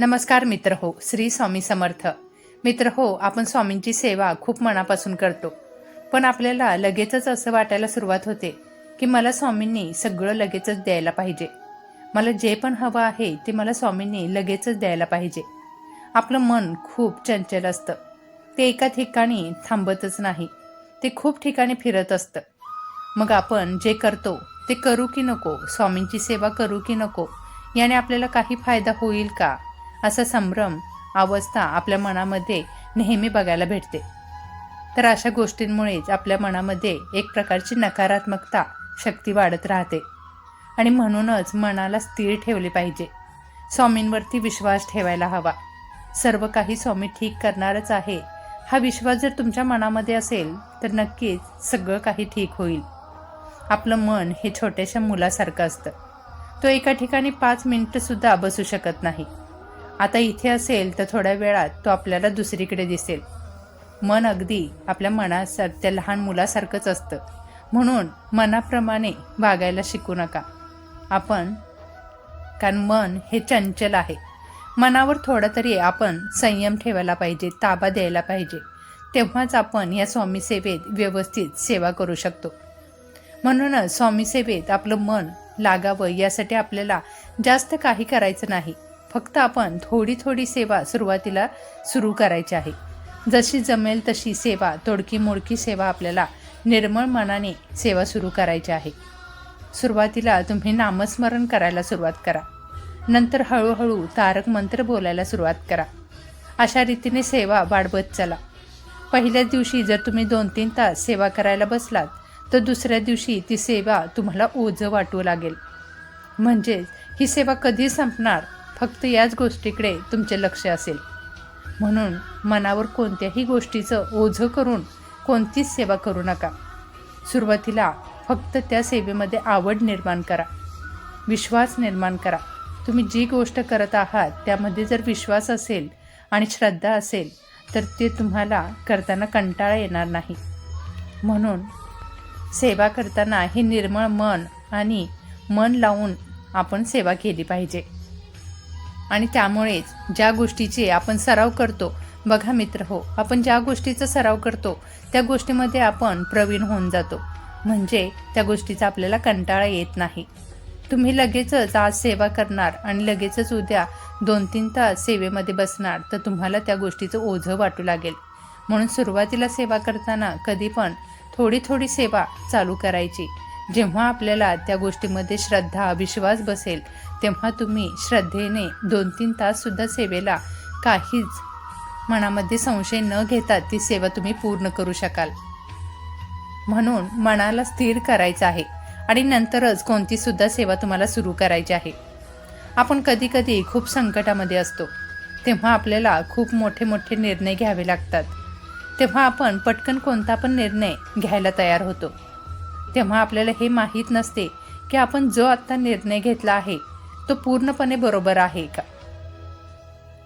नमस्कार मित्र हो श्री स्वामी समर्थ. मित्र हो आपण स्वामींची सेवा खूप मनापासून करतो. पण आपल्याला लगेचच असं वाटायला सुरुवात होते की मला स्वामींनी सगळं लगेचच द्यायला पाहिजे. मला जे पण हवं आहे ते मला स्वामींनी लगेचच द्यायला पाहिजे. आपलं मन खूप चंचल असतं. ते एका ठिकाणी थांबतच नाही. ते खूप ठिकाणी फिरत असतं. मग आपण जे करतो ते करू की नको? स्वामींची सेवा करू की नको? याने आपल्याला काही फायदा होईल का? असा संभ्रम अवस्था आपल्या मनामध्ये नेहमी बघायला भेटते. तर अशा गोष्टींमुळेच आपल्या मनामध्ये एक प्रकारची नकारात्मकता शक्ती वाढत राहते. आणि म्हणूनच मनाला स्थिर ठेवले पाहिजे. स्वामींवरती विश्वास ठेवायला हवा. सर्व काही स्वामी ठीक करणारच आहे. हा विश्वास जर तुमच्या मनामध्ये असेल तर नक्कीच सगळं काही ठीक होईल. आपलं मन हे छोट्याशा मुलासारखं असतं. तो एका ठिकाणी पाच मिनटंसुद्धा बसू शकत नाही. आता इथे असेल तर थोड्या वेळात तो आपल्याला दुसरीकडे दिसेल. मन अगदी आपल्या मनासार त्या लहान मुलासारखंच असतं. म्हणून मनाप्रमाणे वागायला शिकू नका. आपण कारण मन हे चंचल आहे. मनावर थोडा तरी आपण संयम ठेवायला पाहिजे ताबा द्यायला पाहिजे. तेव्हाच आपण या स्वामी सेवेत व्यवस्थित सेवा करू शकतो. म्हणूनच स्वामी सेवेत आपलं मन लागावं यासाठी आपल्याला जास्त काही करायचं नाही. फक्त आपण थोडी थोडी सेवा सुरुवातीला सुरू करायची आहे. जशी जमेल तशी सेवा तोडकी मोडकी सेवा आपल्याला निर्मळ मनाने सेवा सुरू करायची आहे. सुरुवातीला तुम्ही नामस्मरण करायला सुरुवात करा. नंतर हळूहळू तारक मंत्र बोलायला सुरुवात करा. अशा रीतीने सेवा वाढवत चला. पहिल्याच दिवशी जर तुम्ही दोन तीन तास सेवा करायला बसलात तर दुसऱ्या दिवशी ती सेवा तुम्हाला ओझं वाटू लागेल. म्हणजेच ही सेवा कधी संपणार? फक्त याच गोष्टीकडे तुमचे लक्ष असेल. म्हणून मनावर कोणत्याही गोष्टीचं ओझं करून कोणतीच सेवा करू नका. सुरुवातीला फक्त त्या सेवेमध्ये आवड निर्माण करा. विश्वास निर्माण करा. तुम्ही जी गोष्ट करत आहात त्यामध्ये जर विश्वास असेल आणि श्रद्धा असेल तर ते तुम्हाला करताना कंटाळा येणार नाही. म्हणून सेवा करताना हे निर्मळ मन आणि मन लावून आपण सेवा केली पाहिजे. आणि त्यामुळेच ज्या गोष्टीचे आपण सराव करतो बघा मित्र हो आपण ज्या गोष्टीचा सराव करतो त्या गोष्टीमध्ये आपण प्रवीण होऊन जातो. म्हणजे त्या गोष्टीचा आपल्याला कंटाळा येत नाही. तुम्ही लगेचच आज सेवा करणार आणि लगेचच उद्या दोन तीन तास सेवेमध्ये बसणार तर तुम्हाला त्या गोष्टीचं ओझं वाटू लागेल. म्हणून सुरुवातीला सेवा करताना कधी पण थोडी थोडी सेवा चालू करायची. जेव्हा आपल्याला त्या गोष्टीमध्ये श्रद्धा विश्वास बसेल तेव्हा तुम्ही श्रद्धेने दोन तीन ताससुद्धा सेवेला काहीच मनामध्ये संशय न घेता ती सेवा तुम्ही पूर्ण करू शकाल. म्हणून मनाला स्थिर करायचं आहे आणि नंतरच कोणतीसुद्धा सेवा तुम्हाला सुरू करायची आहे. आपण कधीकधी खूप संकटामध्ये असतो. तेव्हा आपल्याला खूप मोठे मोठे निर्णय घ्यावे लागतात. तेव्हा आपण पटकन कोणता पण निर्णय घ्यायला तयार होतो. तेव्हा आपल्याला हे माहीत नसते की आपण जो आत्ता निर्णय घेतला आहे तो पूर्णपणे बरोबर आहे का?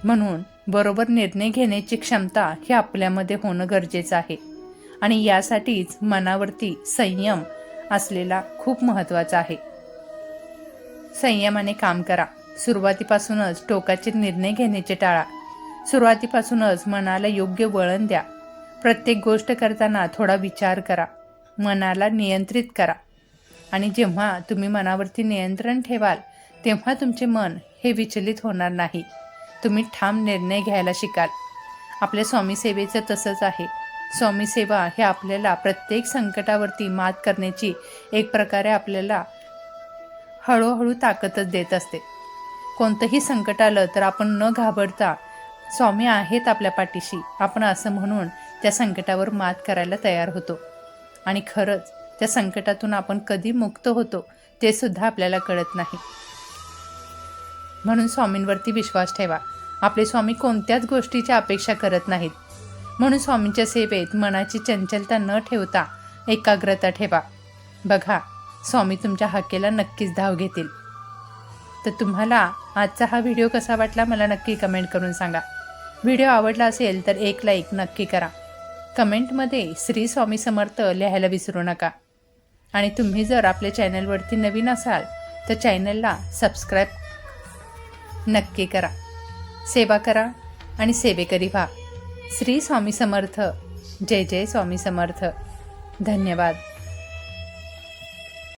म्हणून बरोबर निर्णय घेण्याची क्षमता ही आपल्यामध्ये होणं गरजेचं आहे. आणि यासाठीच मनावरती संयम असलेला खूप महत्त्वाचा आहे. संयमाने काम करा. सुरुवातीपासूनच टोकाचे निर्णय घेण्याचे टाळा. सुरुवातीपासूनच मनाला योग्य वळण द्या. प्रत्येक गोष्ट करताना थोडा विचार करा. मनाला नियंत्रित करा. आणि जेव्हा तुम्ही मनावरती नियंत्रण ठेवाल तेव्हा तुमचे मन हे विचलित होणार नाही. तुम्ही ठाम निर्णय घ्यायला शिकाल. आपल्या स्वामी सेवेचं तसंच आहे. स्वामी सेवा हे आपल्याला प्रत्येक संकटावरती मात करण्याची एक प्रकारे आपल्याला हळूहळू ताकदच देत असते. कोणतंही संकट आलं तर आपण न घाबरता स्वामी आहेत आपल्या पाठीशी. आपण असं म्हणून त्या संकटावर मात करायला तयार होतो. आणि खरंच त्या संकटातून आपण कधी मुक्त होतो ते सुद्धा आपल्याला कळत नाही. म्हणून स्वामींवरती विश्वास ठेवा. आपले स्वामी कोणत्याच गोष्टीची अपेक्षा करत नाहीत. म्हणून स्वामींच्या सेवेत मनाची चंचलता न ठेवता एकाग्रता ठेवा. बघा स्वामी तुमच्या हाकेला नक्कीच धाव घेतील. तर तुम्हाला आजचा हा व्हिडिओ कसा वाटला मला नक्की कमेंट करून सांगा. व्हिडिओ आवडला असेल तर एक लाईक नक्की करा. कमेंटमध्ये श्री स्वामी समर्थ लिहायला विसरू नका. आणि तुम्ही जर आपल्या चॅनलवरती नवीन असाल तर चॅनलला सबस्क्राईब नक्की करा. सेवा करा आणि सेवेकरी व्हा. श्री स्वामी समर्थ. जय जय स्वामी समर्थ. धन्यवाद.